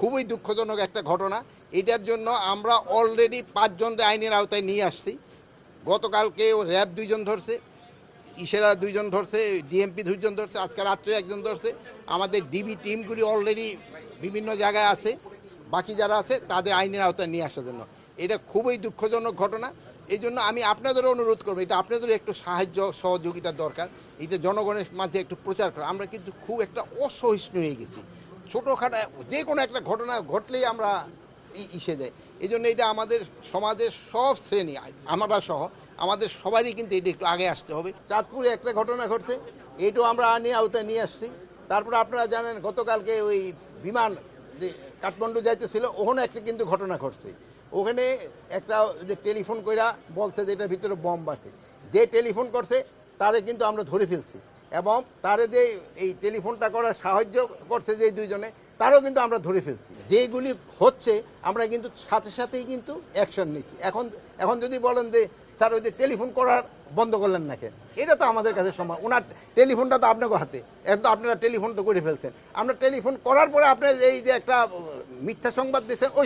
খুবই দুঃখজনক একটা ঘটনা। এটার জন্য আমরা অলরেডি পাঁচজনকে আইনের আওতায় নিয়ে আসছি। গতকালকে র্যাব দুইজন ধরছে ইসেরা দুইজন ধরছে, ডিএমপি দুইজন ধরছে, আজকে রাত্রে একজন ধরছে। আমাদের ডিবি টিমগুলি অলরেডি বিভিন্ন জায়গায় আছে। বাকি যারা আছে, তাদের আইনের আওতায় নিয়ে আসার জন্য। এটা খুবই দুঃখজনক ঘটনা। এই জন্য আমি আপনাদেরও অনুরোধ করব, এটা আপনাদেরও একটু সাহায্য সহযোগিতার দরকার। এটা জনগণের মাঝে একটু প্রচার করা। আমরা কিন্তু খুব একটা অসহিষ্ণু হয়ে গেছি। ছোটোখাটো যে কোনো একটা ঘটনা ঘটলেই আমরা ইসে যায় এই জন্য এটা আমাদের সমাজের সব শ্রেণি, আমরা সহ, আমাদের সবারই কিন্তু এটা একটু আগে আসতে হবে। চাঁদপুরে একটা ঘটনা ঘটছে এটাও আমরা আনিয়ে আওতায় নিয়ে আসছি। তারপরে আপনারা জানেন, গতকালকে ওই বিমান যে কাঠমান্ডু যাইতেছিল, ওখানে একটা কিন্তু ঘটনা ঘটছে। ওখানে একটা যে টেলিফোন কইরা বলছে যে এটার ভিতরে বম্ব আছে। যে টেলিফোন করছে, তারে কিন্তু আমরা ধরে ফেলছি। এবং তারে যে এই টেলিফোনটা করার সাহায্য করছে যে দুইজনে, তারও কিন্তু আমরা ধরে ফেলছি। যেগুলি হচ্ছে, আমরা কিন্তু সাথে সাথেই কিন্তু অ্যাকশন নিচ্ছি। এখন এখন যদি বলেন যে, স্যার, ওই যে টেলিফোন করার বন্ধ করলেন না কেন? এটা তো আমাদের কাছে সম্ভব। ওনার টেলিফোনটা তো আপনাকে হাতে। এখন তো আপনারা টেলিফোন তো করে ফেলছেন। আমরা টেলিফোন করার পরে আপনার এই যে একটা মিথ্যা সংবাদ দিয়েছেন, ওই